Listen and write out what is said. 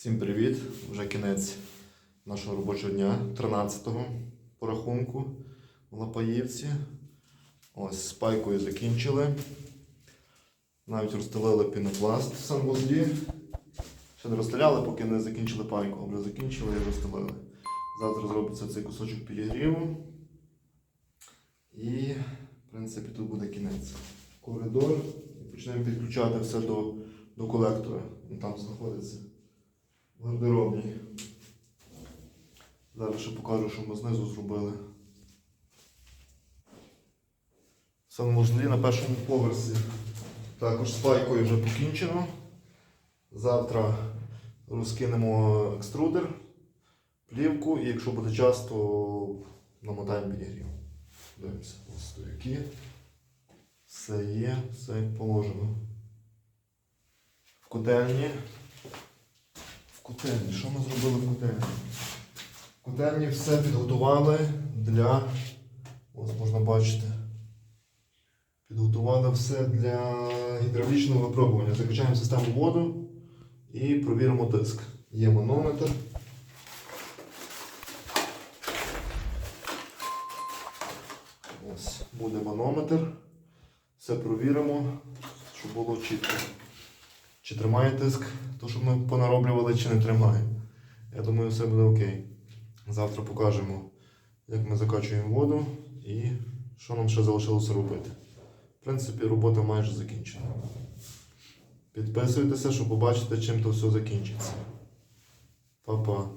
Всім привіт! Вже кінець нашого робочого дня, 13-го по рахунку в Лапаївці. Ось з пайкою закінчили. Навіть розстелили пінопласт в санвузлі. Ще не розстеляли, поки не закінчили пайку, а вже закінчили і розстелили. Завтра зробиться цей кусочок підігріву. І, в принципі, тут буде кінець. Коридор. Почнемо підключати все до, до колектора. Він там знаходиться. Гардеробній. Зараз ще покажу, що ми знизу зробили. Санвузлі на першому поверсі. Також з пайкою вже покінчено. Завтра розкинемо екструдер, плівку і якщо буде час, то намотаємо підігрів. Дивимося, ось стояки. Все є, все положено. В котельні. Котельні. Що ми зробили в котельні? Котельні все підготували для. Ось можна бачити. Підготували все для гідравлічного випробування. Закачаємо систему воду і провіримо тиск. Є манометр. Ось буде манометр. Все провіримо, щоб було чітко. Чи тримає тиск, то що ми понароблювали, чи не тримає. Я думаю, все буде окей. Завтра покажемо, як ми закачуємо воду і що нам ще залишилося робити. В принципі, робота майже закінчена. Підписуйтеся, щоб побачити, чим то все закінчиться. Па-па.